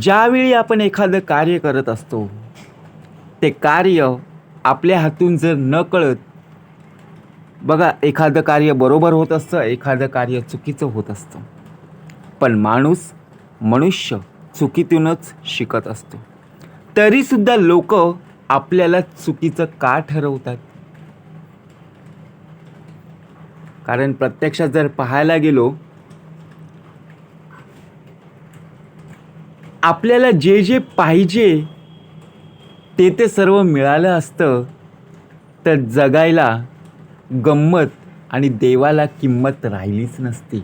ज्यावेळी आपण एखादं कार्य करत असतो ते कार्य आपल्या हातून जर न कळत बघा एखादं कार्य बरोबर होत असतं एखादं कार्य चुकीचं होत असतं. पण माणूस मनुष्य चुकीतूनच शिकत असतो. तरीसुद्धा लोक आपल्याला चुकीचं का ठरवतात? कारण प्रत्यक्षात जर पाहायला गेलो आपल्याला जे जे पाहिजे ते ते सर्व मिळालं असतं तर जगायला गंमत आणि देवाला किंमत राहिलीच नसती.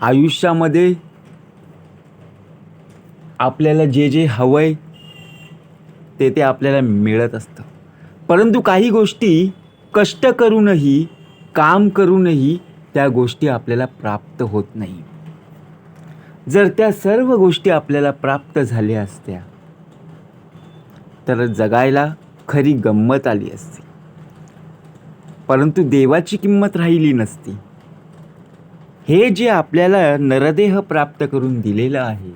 आयुष्यामध्ये आपल्याला जे जे हवं आहे ते ते आपल्याला मिळत असतं. परंतु काही गोष्टी कष्ट करूनही काम करूनही त्या गोष्टी आपल्याला प्राप्त होत नाही जर त्या सर्व गोष्टी आपल्याला प्राप्त झाल्या असत्या तर जगायला खरी गंमत आली असती. परंतु देवाची किंमत राहिली नसती. हे जे आपल्याला नरदेह प्राप्त करून दिलेलं आहे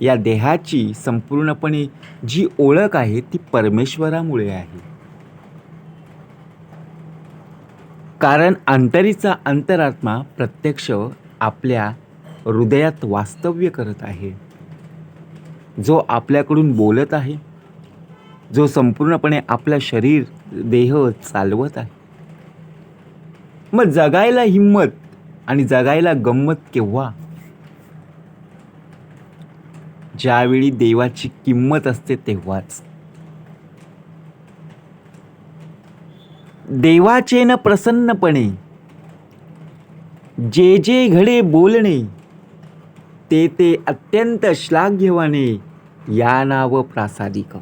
या देहाची संपूर्णपणे जी ओळख आहे ती परमेश्वरामुळे आहे. कारण अंतरीचा अंतरात्मा प्रत्यक्ष आपल्या हृदयात वास्तव्य करत आहे. जो आपल्याकडून बोलत आहे जो संपूर्णपणे आपलं शरीर देह चालवत आहे. मग जगायला हिंमत आणि जगायला गंमत केव्हा? ज्यावेळी देवाची किंमत असते तेव्हाच. देवाचे न प्रसन्नपणे जे जे घडे बोलणे ते ते अत्यंत श्लाघ्यवाने या नाव प्रासादिक.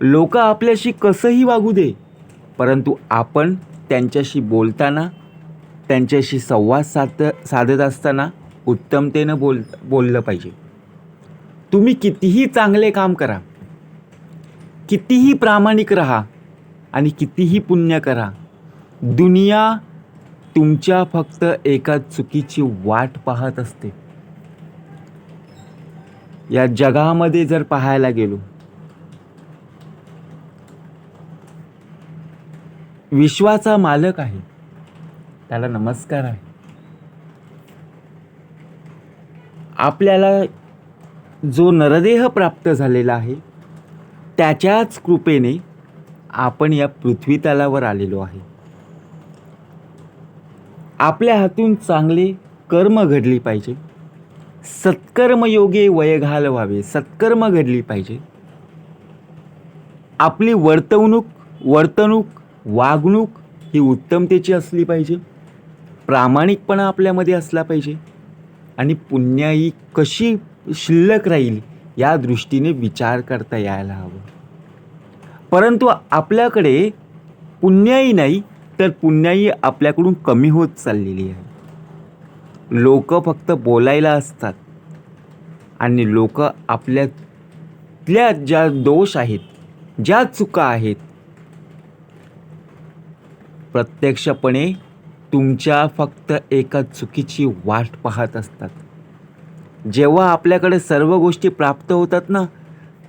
लोक आपल्याशी कसंही वागू दे परंतु आपण त्यांच्याशी बोलताना त्यांच्याशी संवाद साध साधत असताना उत्तमतेनं बोल बोललं पाहिजे. तुम्ही कितीही चांगले काम करा कितीही प्रामाणिक राहा आणि कितीही पुण्य करा दुनिया तुमच्या फक्त एका चुकीची वाट पाहत असते. या जगामध्ये जर पाहायला गेलो विश्वाचा मालक आहे त्याला नमस्कार आहे. आपल्याला जो नरदेह प्राप्त झालेला आहे त्याच्याच कृपेने आपण या पृथ्वी तलावर आलेलो आहे. आपल्या हातून चांगले कर्म घडली पाहिजे. सत्कर्मयोगे वय घालवावे सत्कर्म घडली पाहिजे. आपली वर्तवणूक वर्तणूक वागणूक ही उत्तमतेची असली पाहिजे. प्रामाणिकपणा आपल्यामध्ये असला पाहिजे. आणि पुण्याई कशी शिल्लक राहील या दृष्टीने विचार करता यायला हवं. परंतु आपल्याकडे पुण्याई नाही तर पुण्याही आपल्याकडून कमी होत चाललेली आहे. लोक फक्त बोलायला असतात. आणि लोक आपल्यातल्या ज्या दोष आहेत ज्या चुका आहेत प्रत्यक्षपणे तुमच्या फक्त एका चुकीची वाट पाहत असतात. जेव्हा आपल्याकडे सर्व गोष्टी प्राप्त होतात ना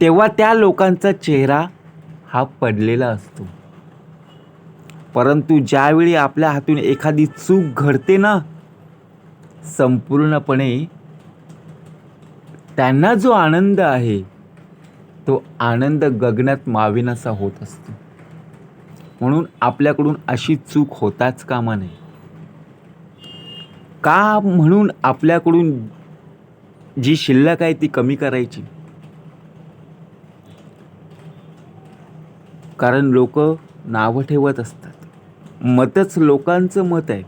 तेव्हा त्या लोकांचा चेहरा हा पडलेला असतो. परंतु ज्यावेळी आपल्या हातून एखादी चूक घडते ना संपूर्णपणे त्यांना जो आनंद आहे तो आनंद गगनात माविनासा होत असतो. म्हणून आपल्याकडून अशी चूक होताच कामा नये. का म्हणून आपल्याकडून जी शिल्लक आहे ती कमी करायची? कारण लोक नावं ठेवत असतात. मतच लोकांचं मत आहे.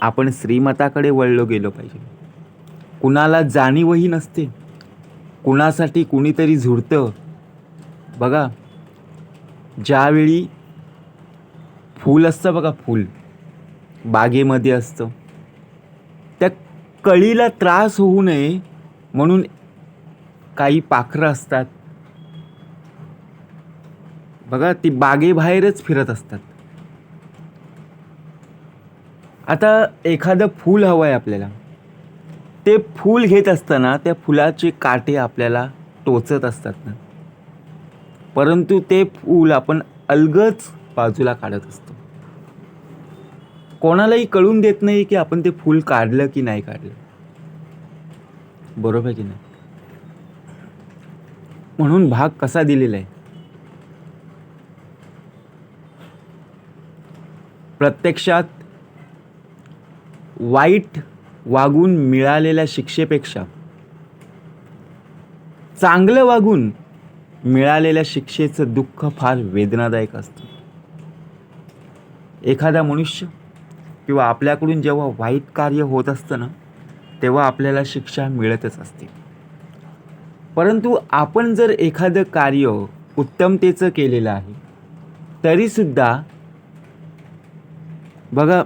आपण श्रीमताकडे वळलो गेलो पाहिजे. कुणाला जाणीवही नसते. कुणासाठी कुणीतरी झुरतं बघा ज्यावेळी फूल असतं बघा फूल बागेमध्ये असतं. त्या कळीला त्रास होऊ नये म्हणून काही पाखरं असतात. बघा ती बागेबाहेरच फिरत असतात. आता एखादं फूल हवं आहे आपल्याला. ते फूल घेत असताना त्या फुलाचे काटे आपल्याला टोचत असतात ना. परंतु ते फूल आपण अलगच बाजूला काढत असतो. कोणालाही कळून देत नाही की आपण ते फूल काढलं की नाही काढलं. बरोबर की नाही? म्हणून भाग कसा दिलेला आहे? प्रत्यक्षात वाईट वागून मिळालेल्या शिक्षेपेक्षा चांगलं वागून मिळालेल्या शिक्षेचं दुःख फार वेदनादायक असतं. एखादा मनुष्य किंवा आपल्याकडून जेव्हा वाईट कार्य होत असतं ना तेव्हा आपल्याला शिक्षा मिळतच असते. परंतु आपण जर एखादं कार्य उत्तमतेचं केलेलं आहे तरीसुद्धा बघा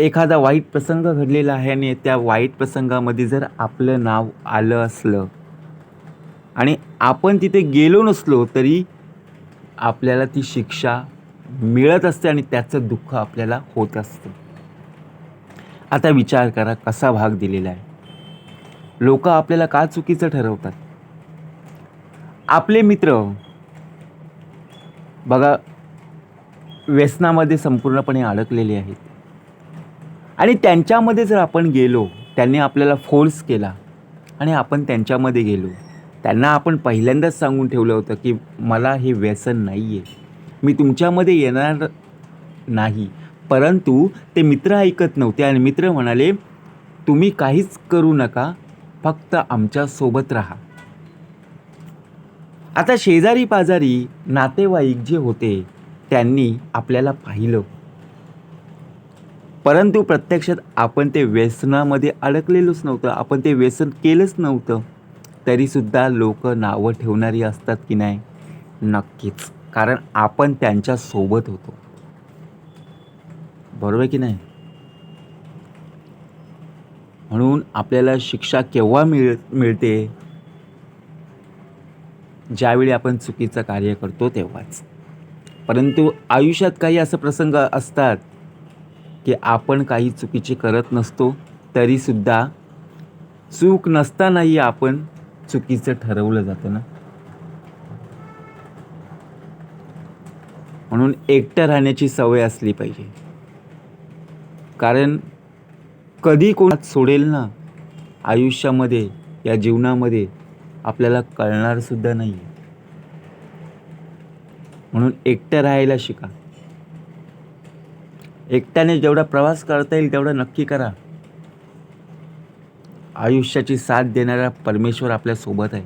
एखादा वाईट प्रसंग घडलेला आहे आणि त्या वाईट प्रसंगामध्ये जर आपलं नाव आलं असलं आणि आपण तिथे गेलो नसलो तरी आपल्याला ती शिक्षा मिळत असते आणि त्याचं दुःख आपल्याला होत असतं. आता विचार करा कसा भाग दिलेला आहे. लोक आपल्याला का चुकीचं ठरवतात? आपले मित्र बघा व्यसनामध्ये संपूर्णपणे अडकलेले आहेत. आणि त्यांच्यामध्ये जर आपण गेलो त्यांनी आपल्याला फोर्स केला आणि आपण त्यांच्यामध्ये गेलो त्यांना आपण पहिल्यांदाच सांगून ठेवलं होतं की मला हे व्यसन नाही आहे मी तुमच्यामध्ये येणार नाही. परंतु ते मित्र ऐकत नव्हते आणि मित्र म्हणाले तुम्ही काहीच करू नका फक्त आमच्यासोबत राहा. आता शेजारी पाजारी नातेवाईक जे होते त्यांनी आपल्याला पाहिलं. परंतु प्रत्यक्षात आपण ते व्यसनामध्ये अडकलेलोच नव्हतं. आपण ते व्यसन केलंच नव्हतं. तरीसुद्धा लोक नावं ठेवणारी असतात की नाही? नक्कीच. कारण आपण त्यांच्यासोबत होतो. बरोबर की नाही? म्हणून आपल्याला शिक्षा केव्हा मिळ मिळते? ज्यावेळी आपण चुकीचं कार्य करतो तेव्हाच. परंतु आयुष्यात काही असं प्रसंग असतात की आपण काही चुकीचे करत नसतो तरीसुद्धा चूक नसतानाही आपण चुकीचं ठरवलं जातं ना. म्हणून एकटं राहण्याची सवय असली पाहिजे. कारण कधी कोणात सोडेल ना आयुष्यामध्ये या जीवनामध्ये आपल्याला कळणार सुद्धा नाही म्हणून एकटं राहायला शिका. एकट्याने जेवढा प्रवास करता येईल तेवढा नक्की करा. आयुष्याची साथ देणारा परमेश्वर आपल्यासोबत आहे.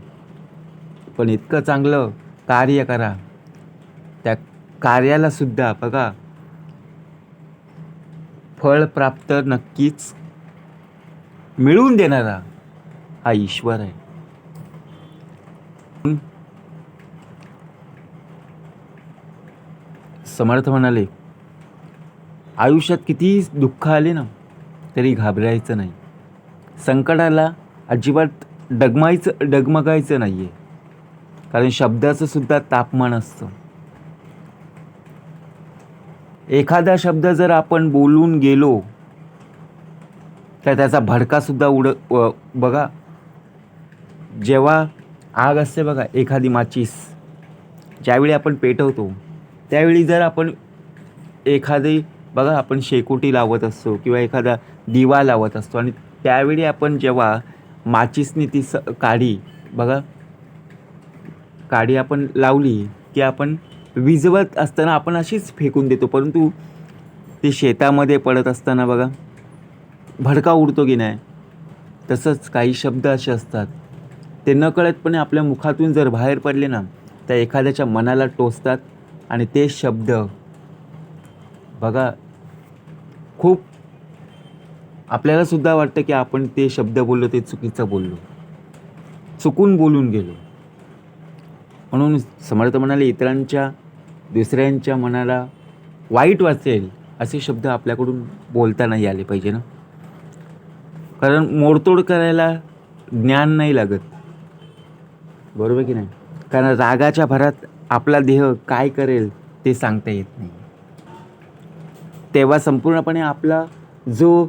पण इतकं चांगलं कार्य करा. त्या कार्याला सुद्धा बघा. फळ प्राप्त नक्कीच मिळवून देणारा हा ईश्वर आहे. समर्थ म्हणाले आयुष्यात कितीही दुःख आले ना तरी घाबरायचं नाही. संकटाला अजिबात डगमायचं डगमगायचं नाही आहे कारण शब्दाचं सुद्धा तापमान असतं. एखादा शब्द जर आपण बोलून गेलो तर त्याचा भडकासुद्धा उड बघा. जेव्हा आग असते बघा एखादी माचीस ज्यावेळी आपण पेटवतो त्यावेळी जर आपण एखादी बघा आपण शेकोटी लावत असतो किंवा एखादा दिवा लावत असतो आणि त्यावेळी आपण जेव्हा माचीसनी ती स काडी बघा काडी आपण लावली की आपण विजवत असताना आपण अशीच फेकून देतो. परंतु ती शेतामध्ये पडत असताना बघा भडका उडतो की नाही? तसंच काही शब्द असे असतात. ते नकळतपणे आपल्या मुखातून जर बाहेर पडले ना तर एखाद्याच्या मनाला टोचतात आणि ते शब्द बघा खूप आपल्यालासुद्धा वाटतं की आपण ते शब्द बोललो ते चुकीचं बोललो. चुकून बोलून गेलो. म्हणून समर्थ म्हणाले इतरांच्या दुसऱ्यांच्या मनाला वाईट वाचेल असे शब्द आपल्याकडून बोलता नाही आले पाहिजे ना? कारण मोडतोड करायला ज्ञान नाही लागत. बरोबर की नाही? कारण रागाच्या भरात आपला देह काय करेल ते सांगता येत नाही. तेव्हा संपूर्णपणे आपला जो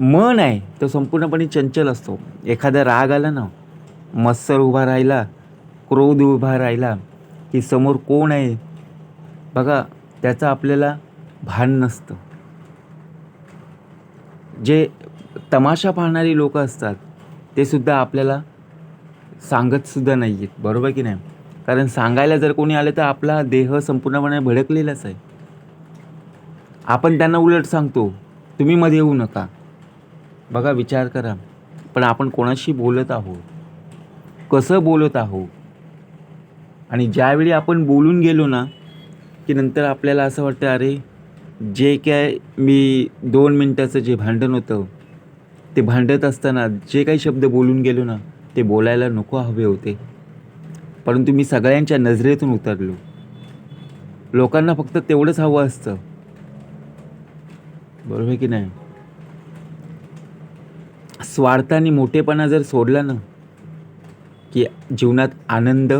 मन आहे तो संपूर्णपणे चंचल असतो. एखादा राग आला ना मत्सर उभा राहिला क्रोध उभा राहिला की समोर कोण आहे? बघा त्याचं आपल्याला भान नसतं. जे तमाशा पाहणारी लोक असतात ते सुद्धा आपल्याला सांगतसुद्धा नाही आहेत बरोबर की नाही? कारण सांगायला जर कोणी आलं तर आपला देह संपूर्णपणे भडकलेलाच आहे. आपण त्यांना उलट सांगतो तुम्ही मध्ये येऊ नका. बघा विचार करा. पण आपण कोणाशी बोलत आहोत? कसं बोलत आहोत? आणि ज्यावेळी आपण बोलून गेलो ना की नंतर आपल्याला असं वाटतं अरे जे काय मी दोन मिनटाचं जे भांडण होतं ते भांडत असताना जे काही शब्द बोलून गेलो ना ते बोलायला नको हवे होते. परंतु मी सगळ्यांच्या नजरेतून उतरलो. लोकांना फक्त तेवढंच हवं असतं. बरोबर आहे की नाही? स्वार्थाने मोठेपणा जर सोडला ना की जीवनात आनंद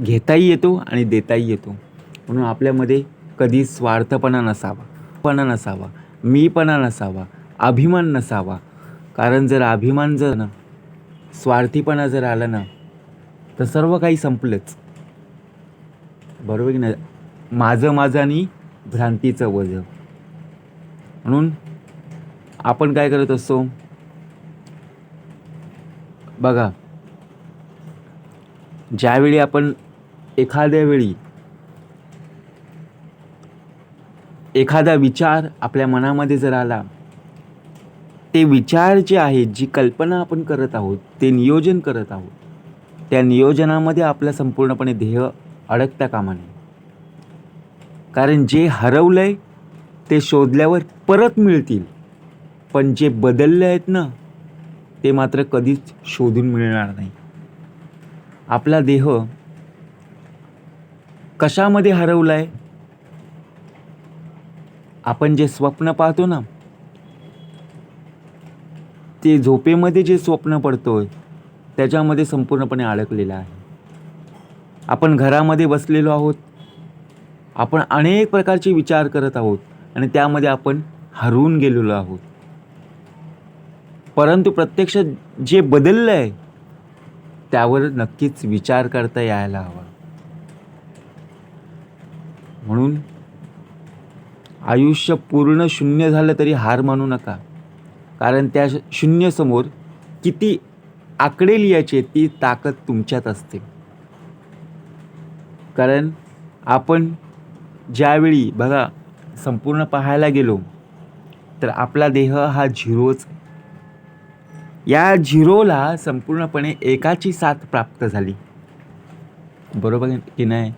घेताही येतो आणि देताही येतो. म्हणून आपल्यामध्ये कधी स्वार्थपणा नसावा पणा नसावा मीपणा नसावा अभिमान नसावा. कारण जर अभिमान जर ना स्वार्थीपणा जर आला ना तर सर्व काही संपलंच. बरोबर की नाही? माझं माझं आणि भ्रांतीचं वज म्हणून आपण काय करत असतो? बघा. ज्यावेळी आपण एखाद्या वेळी एखादा विचार आपल्या मनामध्ये जर आला ते विचार जे आहेत जी कल्पना आपण करत आहोत ते नियोजन करत आहोत त्या नियोजनामध्ये आपला संपूर्णपणे ध्येय अडकता कामा नये कारण जे हरवलंय ते शोधल्यावर परत मिळतील. पण जे बदलले आहेत ना ते मात्र कधीच शोधून मिळणार नाही. आपला देह कशामध्ये हरवला आहे आपण जे स्वप्न पाहतो ना ते झोपेमध्ये जे स्वप्न पडतोय त्याच्यामध्ये संपूर्णपणे अडकलेलं आहे. आपण घरामध्ये बसलेलो आहोत. आपण अनेक प्रकारचे विचार करत आहोत. आणि त्यामध्ये आपण हरवून गेलेलो आहोत. परंतु प्रत्यक्षात जे बदललं आहे त्यावर नक्कीच विचार करता यायला हवा. म्हणून आयुष्य पूर्ण शून्य झालं तरी हार मानू नका. कारण त्या शून्यसमोर किती आकडे लिहायचे ती ताकद तुमच्यात असते. कारण आपण ज्यावेळी बघा संपूर्ण पाहायला गेलो तर आपला देह हा झिरोच या झिरोला संपूर्णपणे एकाची साथ प्राप्त झाली. बरोबर की नाही?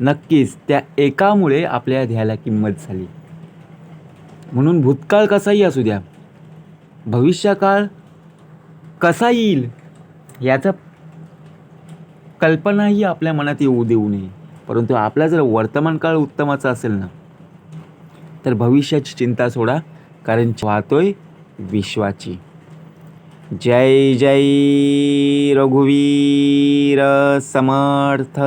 नक्कीच त्या एकामुळे आपल्या ध्याला किंमत झाली. म्हणून भूतकाळ कसाही असू द्या भविष्यकाळ कसा येईल याचा कल्पनाही आपल्या मनात येऊ देऊ नये. परंतु आपला जर वर्तमान काळ उत्तमाचा असेल ना तर भविष्याची चिंता सोडा कारण वाहतोय विश्वाची. जय जय रघुवीर समर्थ.